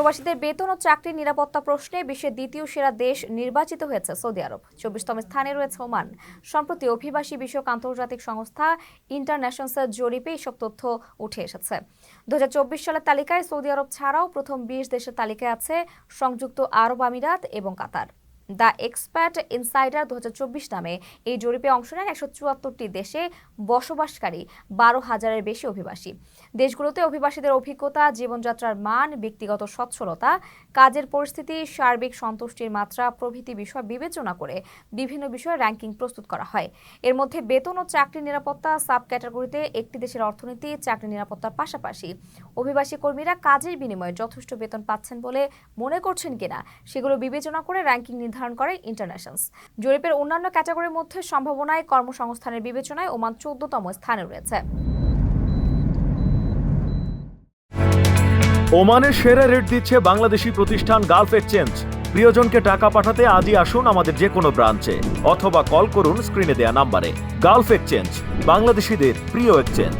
প্রবাসীদের বেতন ও চাকরির নিরাপত্তা প্রশ্নে বিশ্বের দ্বিতীয় সেরা দেশ নির্বাচিত হয়েছে সৌদি আরব। চব্বিশতম স্থানে রয়েছে ওমান। সম্প্রতি অভিবাসী বিষয়ক আন্তর্জাতিক সংস্থা ইন্টারন্যাশনাল জরিপে এইসব তথ্য উঠে এসেছে। দু হাজার চব্বিশ সালের তালিকায় সৌদি আরব ছাড়াও প্রথম বিশ দেশের তালিকায় আছে সংযুক্ত আরব আমিরাত এবং কাতার। দ্য এক্সপার্ট ইনসাইডার দু হাজার চব্বিশ নামে এই জরিপে অংশ নেন একশো চুয়াত্তরটি দেশে বসবাসকারী বারো হাজারের বেশি অভিবাসী। দেশগুলোতে অভিবাসীদের অভিজ্ঞতা, জীবনযাত্রার মান, ব্যক্তিগত সচ্ছলতা, কাজের পরিস্থিতি, সার্বিক সন্তুষ্টির মাত্রা, প্রভৃতি বিষয় বিবেচনা করে বিভিন্ন বিষয়ে র্যাঙ্কিং প্রস্তুত করা হয়। এর মধ্যে বেতন ও চাকরি নিরাপত্তা সাব ক্যাটাগরিতে একটি দেশের অর্থনীতি চাকরি নিরাপত্তার পাশাপাশি অভিবাসী কর্মীরা কাজের বিনিময়ে যথেষ্ট বেতন পাচ্ছেন বলে মনে করছেন কিনা, সেগুলো বিবেচনা করে র্যাঙ্কিং নির্ধারণ করে ইন্টারন্যাশনালস। জরিপের অন্যান্য ক্যাটাগরির মধ্যে সম্ভাবনায় কর্মসংস্থানের বিবেচনায় ওমান চোদ্দতম স্থানে রয়েছে। ওমানের সেরা রেট দিচ্ছে বাংলাদেশি প্রতিষ্ঠান গালফ এক্সচেঞ্জ। প্রিয়জনকে টাকা পাঠাতে আজই আসুন আমাদের যে কোনো ব্রাঞ্চে, অথবা কল করুন স্ক্রিনে দেয়া নাম্বারে। গালফ এক্সচেঞ্জ, বাংলাদেশিদের প্রিয় এক্সচেঞ্জ।